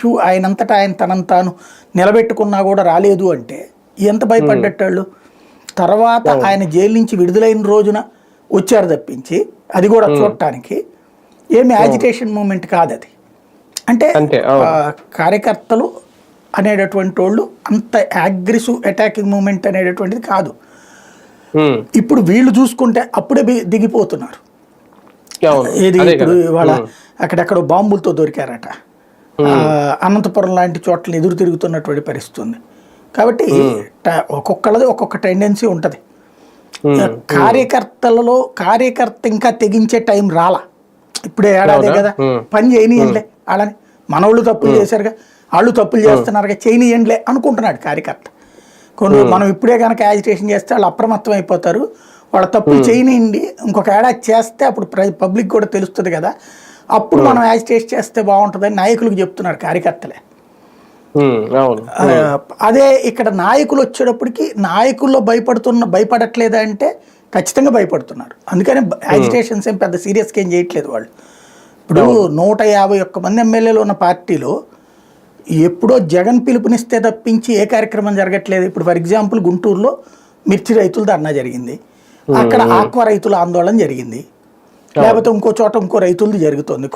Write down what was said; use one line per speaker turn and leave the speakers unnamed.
Issue ఆయనంతటా ఆయన తనను తాను నిలబెట్టుకున్నా కూడా రాలేదు అంటే ఎంత భయపడ్డట్టాళ్ళు? తర్వాత ఆయన జైలు నుంచి విడుదలైన రోజున వచ్చారు తప్పించి అది కూడా చూడటానికి. ఏమి యాజిటేషన్ మూమెంట్ కాదు అది అంటే కార్యకర్తలు అనేటటువంటి వాళ్ళు అంత అగ్రెసివ్ అటాకింగ్ మూమెంట్ అనేటటువంటిది కాదు. ఇప్పుడు వీళ్ళు చూసుకుంటే అప్పుడే దిగిపోతున్నారు. ఏది ఇప్పుడు ఇవాళ అక్కడెక్కడో బాంబులతో దొరికారట. అనంతపురం లాంటి చోట్ల ఎదురు తిరుగుతున్నటువంటి పరిస్థితి ఉంది. కాబట్టి ఒక్కొక్కళ్ళది ఒక్కొక్క టెండెన్సీ ఉంటుంది. కార్యకర్తలలో కార్యకర్త ఇంకా తెగించే టైం రాలా. ఇప్పుడే ఏడాదే? కదా. పని చేయనియండిలే వాళ్ళని. మనోళ్ళు తప్పులు చేశారుగా వాళ్ళు తప్పులు చేస్తున్నారుగా చేయనియండిలే అనుకుంటున్నాడు కార్యకర్త. కొన్ని మనం ఇప్పుడే కనుక యాజిటేషన్ చేస్తే వాళ్ళు అప్రమత్తం అయిపోతారు. వాళ్ళ తప్పులు చేయనియండి. ఇంకొక ఏడాది చేస్తే అప్పుడు పబ్లిక్ కూడా తెలుస్తుంది కదా. అప్పుడు మనం యాజిటేషన్ చేస్తే బాగుంటుందని నాయకులకు చెప్తున్నారు కార్యకర్తలే. అదే ఇక్కడ నాయకులు వచ్చేటప్పటికి నాయకుల్లో భయపడుతున్న భయపడట్లేదా అంటే ఖచ్చితంగా భయపడుతున్నారు. అందుకని యాజిటేషన్స్ ఏం పెద్ద సీరియస్గా ఏం చేయట్లేదు వాళ్ళు. ఇప్పుడు నూట యాభై ఒక్క మంది ఎమ్మెల్యేలు ఉన్న పార్టీలో ఎప్పుడో జగన్ పిలుపునిస్తే తప్పించి ఏ కార్యక్రమం జరగట్లేదు. ఇప్పుడు ఫర్ ఎగ్జాంపుల్ గుంటూరులో మిర్చి రైతుల ధర్నా జరిగింది. అక్కడ ఆక్వా రైతుల ఆందోళన జరిగింది. లేకపోతే ఇంకో చోట ఇంకో రైతులది జరుగుతుంది.